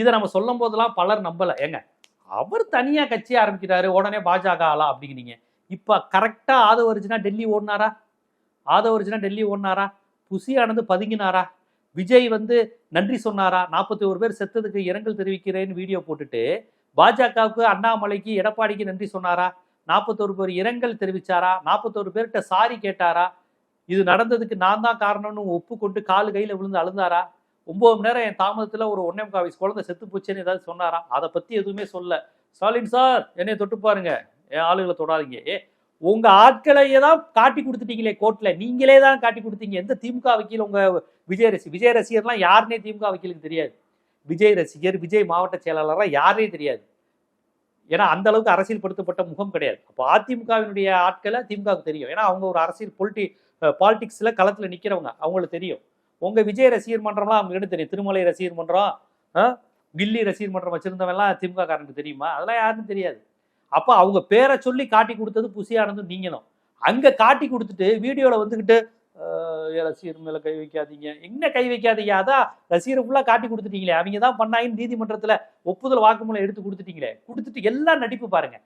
இதை நம்ம சொல்லும் போதெல்லாம் பலர் நம்பலை. ஏங்க அவர் தனியாக கட்சி ஆரம்பிக்கிறாரு உடனே பாஜக ஆளா அப்படிங்கிறீங்க. இப்போ கரெக்டாக ஆதவ ஒரிஜினா டெல்லி ஓடினாரா? ஆதவ ஒரிஜினா டெல்லி ஓடினாரா? புசியானது பதுங்கினாரா? விஜய் வந்து நன்றி சொன்னாரா? நாற்பத்தி ஒரு பேர் செத்ததுக்கு இரங்கல் தெரிவிக்கிறேன்னு வீடியோ போட்டுட்டு பாஜகவுக்கு அண்ணாமலைக்கு எடப்பாடிக்கு நன்றி சொன்னாரா? நாற்பத்தோரு பேர் இரங்கல் தெரிவிச்சாரா? நாற்பத்தோரு பேர்கிட்ட சாரி கேட்டாரா? இது நடந்ததுக்கு நான் தான் காரணம்னு ஒப்புக்கொண்டு காலு கையில் விழுந்து அழுந்தாரா? ஒன்பது மணி நேரம் என் தாமதத்தில் ஒரு ஒன்னே முக்கால் வயசு குழந்தை செத்து போச்சுன்னு ஏதாவது சொன்னாரா அதை பற்றி எதுவுமே சொல்ல ஸ்டாலின் சார் என்னை தொட்டு பாருங்க. என் ஆளுகளை தொடாதீங்க. ஏ உங்கள் ஆட்களையே தான் காட்டி கொடுத்துட்டீங்களே கோர்ட்டில் நீங்களே தான் காட்டி கொடுத்தீங்க. எந்த திமுக வக்கீல் உங்கள் விஜய் ரசி விஜய் ரசிகர்லாம் யாருன்னே திமுக வக்கீலுக்கு தெரியாது. விஜய் ரசிகர் விஜய் மாவட்ட செயலாளராக யாருனே தெரியாது. ஏன்னா அந்த அளவுக்கு அரசியல் படுத்தப்பட்ட முகம் கிடையாது. அப்போ அதிமுகவினுடைய ஆட்களை திமுகவுக்கு தெரியும். ஏன்னா அவங்க ஒரு அரசியல் பொலிட்டி பாலிடிக்ஸ்ல களத்தில் நிற்கிறவங்க அவங்களுக்கு தெரியும். உங்க விஜய் ரசிகர் மன்றம்லாம் அவங்களுக்கு தெரியும். திருமலை ரசிகர் மன்றம் ஆ? கில்லி ரசிகர் மன்றம் வச்சிருந்தவெல்லாம் திமுக காரனுக்கு தெரியுமா? அதெல்லாம் யாருன்னு தெரியாது. அப்போ அவங்க பேரை சொல்லி காட்டி கொடுத்தது புசியானதும் நீங்களும். அங்கே காட்டி கொடுத்துட்டு வீடியோவில் வந்துக்கிட்டு ரசிகர் மேலே கை வைக்காதீங்க. என்ன கை வைக்காதீங்க? அதான் ரசிகர் ஃபுல்லாக காட்டி கொடுத்துட்டீங்களே. அவங்க தான் பண்ணாங்கன்னு நீதிமன்றத்தில் ஒப்புதல் வாக்குமூலம் எடுத்து கொடுத்துட்டீங்களே. கொடுத்துட்டு எல்லாம் நடிப்பு பாருங்க.